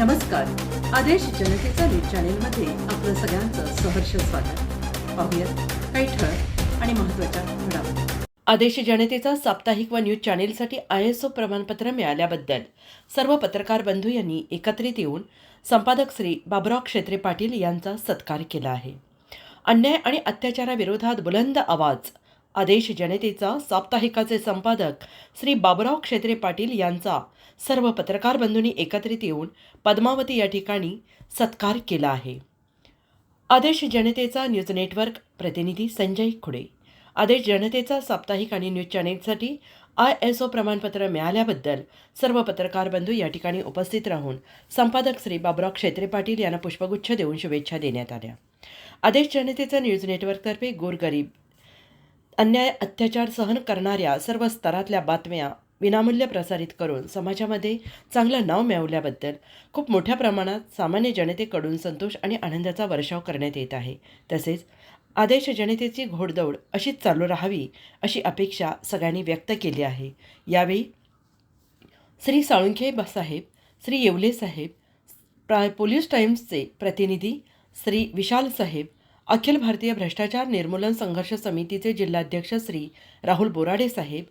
नमस्कार. आदेश जनतेचा न्यूज चॅनेलमध्ये आपलं सगळ्यांचं सहर्ष स्वागत. पाहूयात काही ठळक आणि महत्त्वाच्या घडामोडी. आदेश जनतेचा साप्ताहिक व न्यूज चॅनेलसाठी आय एस ओ प्रमाणपत्र मिळाल्याबद्दल सर्व पत्रकार बंधू यांनी एकत्रित येऊन संपादक श्री बाबराव क्षेत्रे पाटील यांचा सत्कार केला आहे. अन्याय आणि अत्याचाराविरोधात बुलंद आवाज आदेश जनतेचा साप्ताहिकाचे संपादक श्री बाबुराव क्षेत्रे पाटील यांचा सर्व पत्रकार बंधूंनी एकत्रित येऊन पद्मावती या ठिकाणी सत्कार केला आहे. आदेश जनतेचा न्यूज नेटवर्क प्रतिनिधी संजय खुडे. आदेश जनतेचा साप्ताहिक आणि न्यूज चॅनेलसाठी आय एस ओ प्रमाणपत्र मिळाल्याबद्दल सर्व पत्रकार बंधू या ठिकाणी उपस्थित राहून संपादक श्री बाबुराव क्षेत्रे पाटील यांना पुष्पगुच्छ देऊन शुभेच्छा देण्यात आल्या. आदेश जनतेचा न्यूज नेटवर्कतर्फे गोरगरीब अन्याय अत्याचार सहन करणाऱ्या सर्व स्तरातल्या बातम्या विनामूल्य प्रसारित करून समाजामध्ये चांगलं नाव मिळवल्याबद्दल खूप मोठ्या प्रमाणात सामान्य जनतेकडून संतोष आणि आनंदाचा वर्षाव करण्यात येत आहे. तसेच आदेश जनतेची घोडदौड अशीच चालू राहावी अशी अपेक्षा सगळ्यांनी व्यक्त केली आहे. यावेळी श्री साळुंखे साहेब श्री येवले साहेब प्रा पोलीस टाइम्सचे प्रतिनिधी श्री विशाल साहेब अखिल भारतीय भ्रष्टाचार निर्मूलन संघर्ष समितीचे जिल्हाध्यक्ष श्री राहुल बोराडे साहेब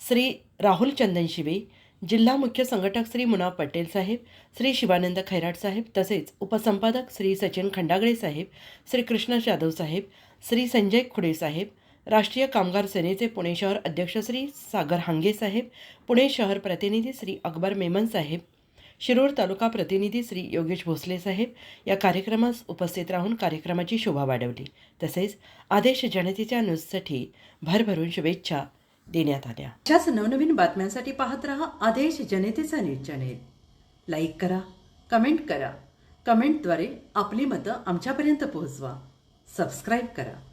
श्री राहुल चंदन शिवे जिल्हा मुख्य संघटक श्री मुनाव पटेल साहेब श्री शिवानंद खैराट साहेब तसेच उपसंपादक श्री सचिन खंडागळे साहेब श्री कृष्ण जाधव साहेब श्री संजय खुडे साहेब राष्ट्रीय कामगार सेनेचे पुणे शहर अध्यक्ष श्री सागर हांगे साहेब पुणे शहर प्रतिनिधी श्री अकबर मेमन साहेब शिरूर तालुका प्रतिनिधी श्री योगेश भोसले साहेब या कार्यक्रमास उपस्थित राहून कार्यक्रमाची शोभा वाढवली. तसेच आदेश जनतेच्या न्यूजसाठी भरभरून शुभेच्छा देण्यात आल्या. अशाच नवनवीन बातम्यांसाठी पाहत रहा आदेश जनतेचा न्यूज चॅनेल. लाईक करा कमेंट करा. कमेंटद्वारे आपली मतं आमच्यापर्यंत पोहोचवा. सबस्क्राईब करा.